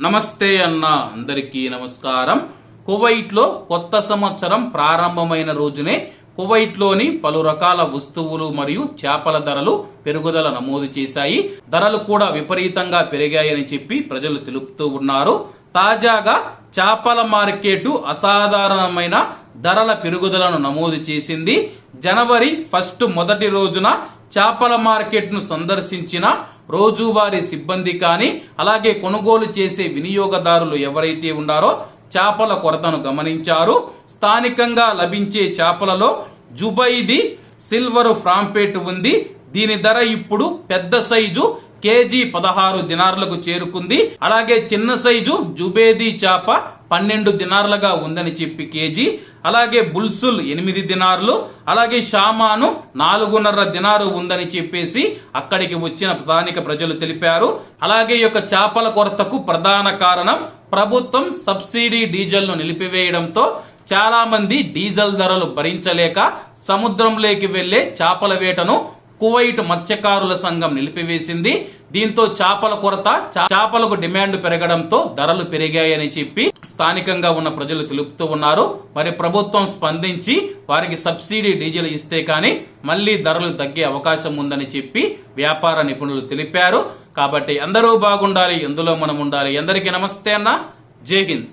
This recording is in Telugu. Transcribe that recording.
నమస్తే అన్న అందరికీ నమస్కారం. కువైట్లో కొత్త సంవత్సరం ప్రారంభమైన రోజునే కువైట్లోని పలు రకాల వస్తువులు మరియు చేపల ధరలు పెరుగుదల నమోదు చేశాయి. ధరలు కూడా విపరీతంగా పెరిగాయని చెప్పి ప్రజలు తెలుపుతూ ఉన్నారు. తాజాగా చేపల మార్కెట్ అసాధారణమైన ధరల పెరుగుదలను నమోదు చేసింది. జనవరి ఫస్ట్ మొదటి రోజున చేపల మార్కెట్ను సందర్శించిన రోజువారీ సిబ్బంది కానీ అలాగే కొనుగోలు చేసే వినియోగదారులు ఎవరైతే ఉన్నారో చేపల కొరతను గమనించారు. స్థానికంగా లభించే చేపలలో జుబైది సిల్వర్ ఫ్రాంపేట్ ఉంది. దీని ధర ఇప్పుడు పెద్ద సైజు కేజీ పదహారు దినార్లకు చేరుకుంది. అలాగే చిన్న సైజు జుబేది చేప పన్నెండు దినార్లుగా ఉందని చెప్పి కేజీ అలాగే బుల్సుల్ ఎనిమిది దినార్లు అలాగే షామాను నాలుగున్నర దినారు ఉందని చెప్పేసి అక్కడికి వచ్చిన స్థానిక ప్రజలు తెలిపారు. అలాగే యొక్క చేపల కొరతకు ప్రధాన కారణం ప్రభుత్వం సబ్సిడీ డీజిల్ను నిలిపివేయడంతో చాలా మంది డీజిల్ ధరలు భరించలేక సముద్రంలోకి వెళ్ళే చేపల వేటను కువైట్ మత్స్యకారుల సంఘం నిలిపివేసింది. దీంతో చేపల కొరత చేపలకు డిమాండ్ పెరగడంతో ధరలు పెరిగాయని చెప్పి స్థానికంగా ఉన్న ప్రజలు తెలుపుతూ ఉన్నారు. మరి ప్రభుత్వం స్పందించి వారికి సబ్సిడీ డీజిల్ ఇస్తే కానీ మళ్ళీ ధరలు తగ్గే అవకాశం ఉందని చెప్పి వ్యాపార నిపుణులు తెలిపారు. కాబట్టి అందరూ బాగుండాలి ఎందులో మనం ఉండాలి. అందరికీ నమస్తే అన్న. జై హింద్.